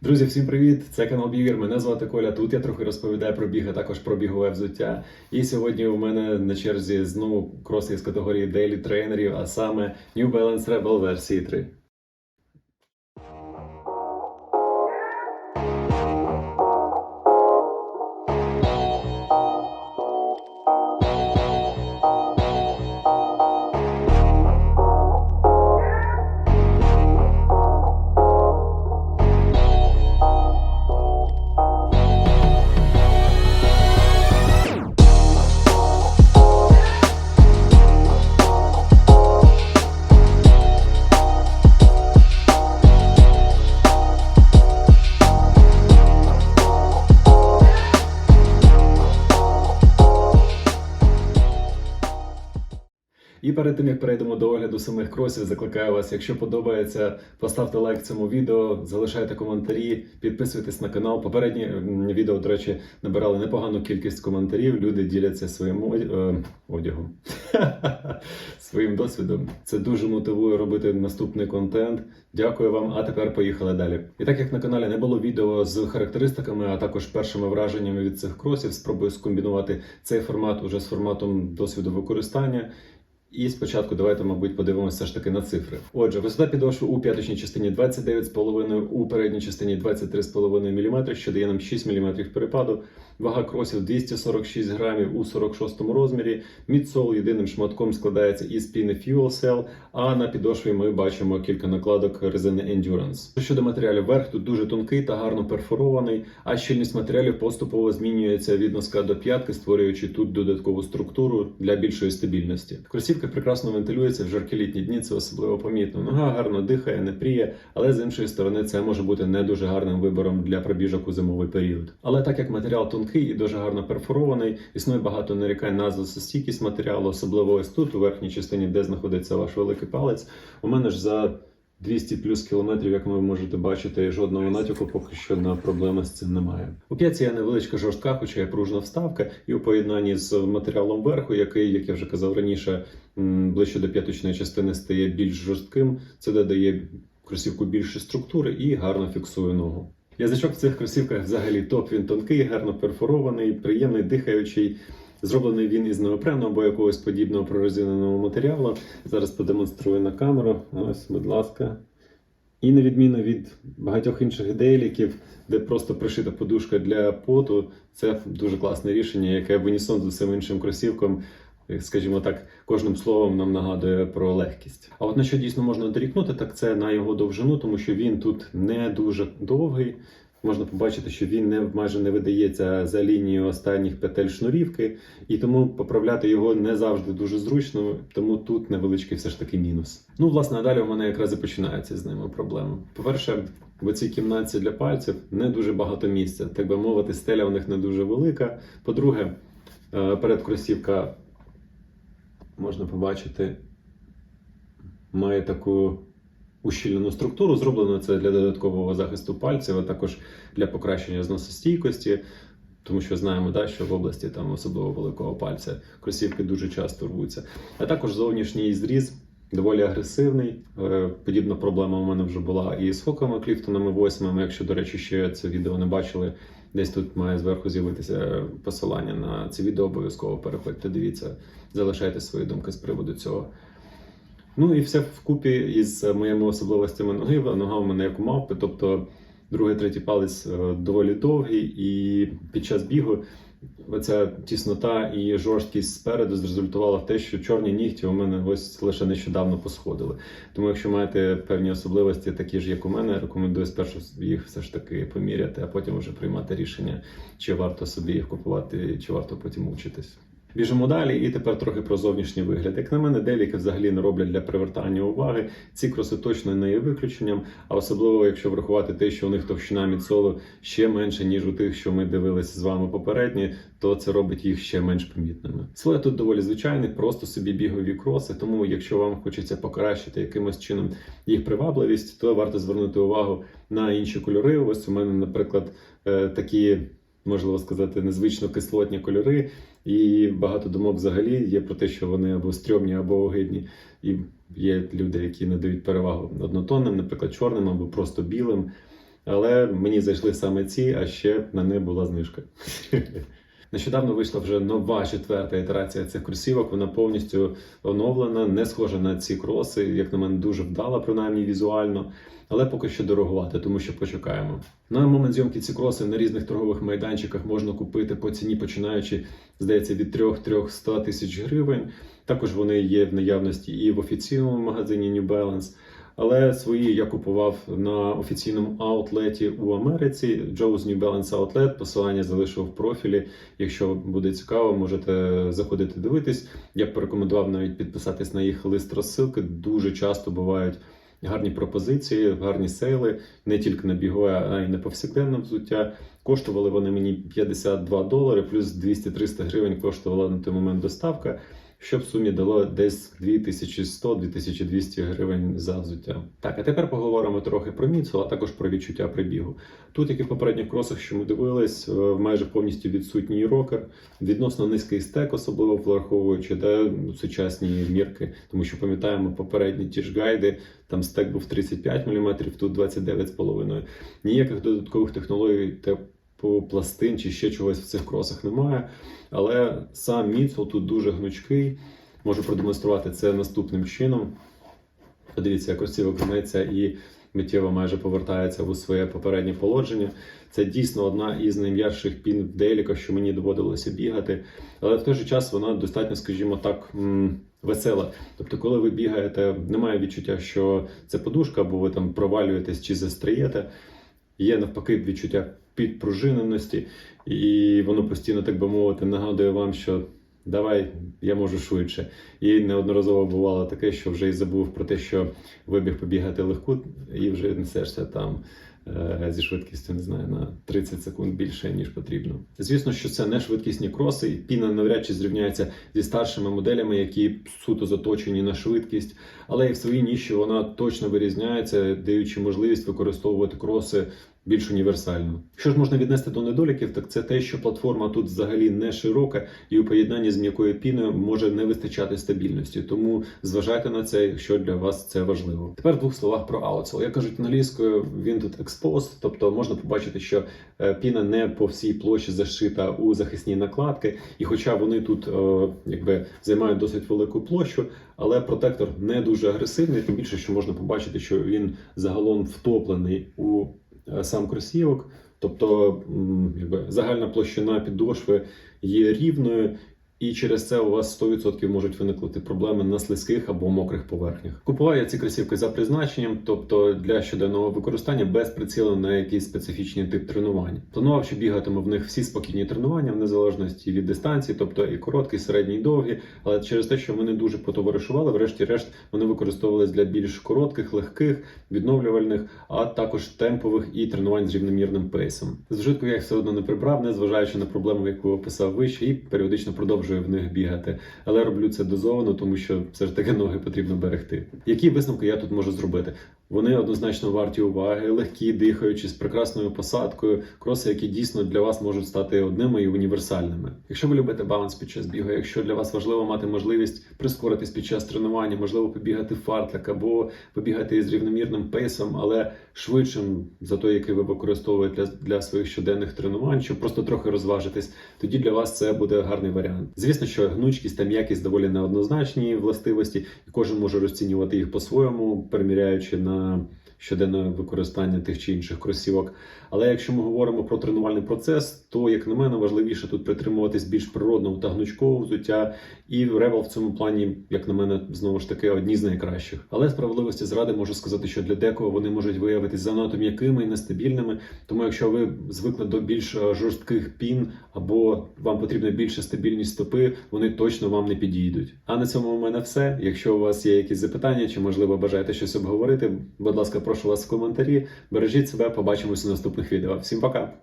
Друзі, всім привіт! Це канал Бігер. Мене звати Коля. Тут я трохи розповідаю про біг, а також про бігове взуття. І сьогодні у мене на черзі знову кроси з категорії Daily тренерів, а саме New Balance Rebel версії 3. І перед тим як перейдемо до огляду самих кросів, закликаю вас, якщо подобається, поставте лайк цьому відео, залишайте коментарі, підписуйтесь на канал. Попередні відео, до речі, набирали непогану кількість коментарів. Люди діляться своїм е, одягом, своїм досвідом. Це дуже мотивує робити наступний контент. Дякую вам. А тепер поїхали далі. І так як на каналі не було відео з характеристиками, а також першими враженнями від цих кросів, спробую скомбінувати цей формат уже з форматом досвіду використання. І спочатку давайте, мабуть, подивимося ж таки на цифри. Отже, висота підошви у п'яточній частині 29,5, у передній частині 23,5 мм, що дає нам 6 мм перепаду. Вага кросів 246 грамів у 46 розмірі. Мідсол єдиним шматком складається із піни Fuel Cell, а на підошві ми бачимо кілька накладок резини Endurance. Щодо матеріалів, верх тут дуже тонкий та гарно перфорований, а щільність матеріалів поступово змінюється від носка до п'ятки, створюючи тут додаткову структуру для більшої стабільності. Кросівка прекрасно вентилюється в жаркі літні дні, це особливо помітно. Нога гарно дихає, не пріє, але з іншої сторони це може бути не дуже гарним вибором для пробіжок у зимовий період. Але так як матеріал тонкий і дуже гарно перфорований, існує багато нарікань на засостійкість матеріалу, особливо ось тут, у верхній частині, де знаходиться ваш великий палець. У мене ж за 200 плюс кілометрів, як ви можете бачити, жодного натяку поки що на проблеми з цим немає. У п'ятці є невеличка жорстка, хоча є пружна вставка, і у поєднанні з матеріалом верху, який, як я вже казав раніше, ближче до п'яточної частини стає більш жорстким. Це додає кросівку більше структури і гарно фіксує ногу. Язичок в цих кросівках взагалі топ. Він тонкий, гарно перфорований, приємний, дихаючий. Зроблений він із неопрену або якогось подібного прорезиненого матеріалу. Зараз продемонструю на камеру. Ось, будь ласка. І на відміну від багатьох інших дейліків, де просто пришита подушка для поту, це дуже класне рішення, яке в унісон з усім іншим кросівком, скажімо так, кожним словом нам нагадує про легкість. А от на що дійсно можна дорікнути, так це на його довжину, тому що він тут не дуже довгий. Можна побачити, що він не майже не видається за лінією останніх петель шнурівки, і тому поправляти його не завжди дуже зручно, тому тут невеличкий все ж таки мінус. Ну, власне, а далі у мене якраз і починаються з ними проблеми. По-перше, в цій кімнаті для пальців не дуже багато місця, так би мовити, стеля у них не дуже велика. По-друге, е, перед кросівка можна побачити, має таку ущільнену структуру. Зроблено це для додаткового захисту пальців, а також для покращення зносостійкості. Тому що знаємо, да, що в області там особливо великого пальця кросівки дуже часто рвуться. А також зовнішній зріз доволі агресивний. Е, Подібна проблема у мене вже була і з фоками Кліфтонами восьмими. Якщо, до речі, ще це відео не бачили, десь тут має зверху з'явитися посилання на це відео. Обов'язково переходьте, дивіться, залишайте свої думки з приводу цього. Ну і все вкупі із моїми особливостями ноги. Нога у мене як у мавпи, тобто другий, третій палець е, доволі довгий, і під час бігу оця тіснота і жорсткість спереду зрезультувала в те, що чорні нігті у мене ось лише нещодавно посходили. Тому, якщо маєте певні особливості, такі ж як у мене, рекомендую спершу їх все ж таки поміряти, а потім вже приймати рішення, чи варто собі їх купувати, чи варто потім мучитись. Біжимо далі, і тепер трохи про зовнішній вигляд. Як на мене, деякі взагалі не роблять для привертання уваги. Ці кроси точно не є виключенням, а особливо, якщо врахувати те, що у них товщина мідсолу ще менше, ніж у тих, що ми дивилися з вами попередні, то це робить їх ще менш помітними. Слой тут доволі звичайний, просто собі бігові кроси. Тому, якщо вам хочеться покращити якимось чином їх привабливість, то варто звернути увагу на інші кольори. Ось у мене, наприклад, е, такі. Можливо сказати, незвично кислотні кольори, і багато думок взагалі є про те, що вони або стрьомні, або огидні. І є люди, які надають перевагу однотонним, наприклад, чорним або просто білим. Але мені зайшли саме ці, а ще на них була знижка. Нещодавно вийшла вже нова четверта ітерація цих кросівок. Вона повністю оновлена, не схожа на ці кроси, як на мене, дуже вдала, принаймні візуально. Але поки що дорогувати, тому що почекаємо. На момент зйомки ці кроси на різних торгових майданчиках можна купити по ціні, починаючи, здається, від 3-300 тисяч гривень. Також вони є в наявності і в офіційному магазині New Balance. Але свої я купував на офіційному аутлеті у Америці. Joe's New Balance Outlet. Посилання залишив в профілі. Якщо буде цікаво, можете заходити дивитись. Я б порекомендував навіть підписатись на їх лист розсилки. Дуже часто бувають гарні пропозиції, гарні сейли, не тільки на бігове, а й на повсякденне взуття. Коштували вони мені 52 долари, плюс 200-300 гривень коштувала на той момент доставка що в сумі дало десь 2100-2200 гривень за взуття. Так, а тепер поговоримо трохи про міцу, а також про відчуття прибігу. Тут, як і в попередніх кросах, що ми дивились, е, майже повністю відсутній рокер, відносно низький стек, особливо враховуючи де сучасні мірки, тому що пам'ятаємо попередні ті ж гайди, там стек був 35 мм, тут 29,5 Ніяких додаткових технологій типу пластин чи ще чогось в цих кросах немає. Але сам міцел тут дуже гнучкий. Можу продемонструвати це наступним чином. Подивіться, як кросівок гнеться і миттєво майже повертається у своє попереднє положення. Це дійсно одна із найм'якших пін в деліках, що мені доводилося бігати. Але в той же час вона достатньо, скажімо так, весела. Тобто, коли ви бігаєте, немає відчуття, що це подушка, або ви там провалюєтесь чи застрієте. Є навпаки відчуття підпружиненості, і воно постійно, так би мовити, нагадує вам, що давай я можу швидше. І неодноразово бувало таке, що вже й забув про те, що вибіг побігати легку, і вже несешся там. е, Зі швидкістю не знаю на 30 секунд більше ніж потрібно. Звісно, що це не швидкісні кроси. і Піна навряд чи зрівняється зі старшими моделями, які суто заточені на швидкість, але і в своїй ніші вона точно вирізняється, даючи можливість використовувати кроси більш універсально. Що ж можна віднести до недоліків, так це те, що платформа тут взагалі не широка, і у поєднанні з м'якою піною може не вистачати стабільності. Тому зважайте на це, якщо для вас це важливо. Тепер в двох словах про аутсел. Як кажуть англійською, він тут exposed, тобто можна побачити, що е, піна не по всій площі зашита у захисні накладки, і хоча вони тут е, якби займають досить велику площу, але протектор не дуже агресивний, тим більше, що можна побачити, що він загалом втоплений у сам кросівок. Тобто якби, загальна площина підошви є рівною, і через це у вас 100% можуть виникнути проблеми на слизьких або мокрих поверхнях. Купував я ці кросівки за призначенням, тобто для щоденного використання без прицілу на якийсь специфічний тип тренувань. Планував, що бігатиму в них всі спокійні тренування в незалежності від дистанції, тобто і короткі, середні, і довгі. Але через те, що вони дуже потоваришували, врешті-решт вони використовувались для більш коротких, легких, відновлювальних, а також темпових і тренувань з рівномірним пейсом. З вжитку я їх все одно не прибрав, незважаючи на проблему, яку описав вище, і періодично продовжую в них бігати. Але роблю це дозовано, тому що все ж таки ноги потрібно берегти. Які висновки я тут можу зробити? Вони однозначно варті уваги, легкі, дихаючи з прекрасною посадкою, кроси, які дійсно для вас можуть стати одними і універсальними. Якщо ви любите баланс під час бігу, якщо для вас важливо мати можливість прискоритись під час тренування, можливо, побігати фартлик або побігати з рівномірним пейсом, але швидшим за той, який ви використовуєте для, для своїх щоденних тренувань, щоб просто трохи розважитись, тоді для вас це буде гарний варіант. Звісно, що гнучкість та м'якість доволі неоднозначні властивості, і кожен може розцінювати їх по-своєму, переміряючи на uh, щоденне використання тих чи інших кросівок. Але якщо ми говоримо про тренувальний процес, то як на мене важливіше тут притримуватись більш природного та гнучкового взуття, і Rebel в цьому плані, як на мене, знову ж таки одні з найкращих. Але справедливості зради можу сказати, що для декого вони можуть виявитись занадто м'якими і нестабільними. Тому якщо ви звикли до більш е, жорстких пін або вам потрібна більша стабільність стопи, вони точно вам не підійдуть. А на цьому у мене все. Якщо у вас є якісь запитання чи можливо бажаєте щось обговорити, будь ласка, прошу вас в коментарі. Бережіть себе, побачимося у наступних відео. Всім пока!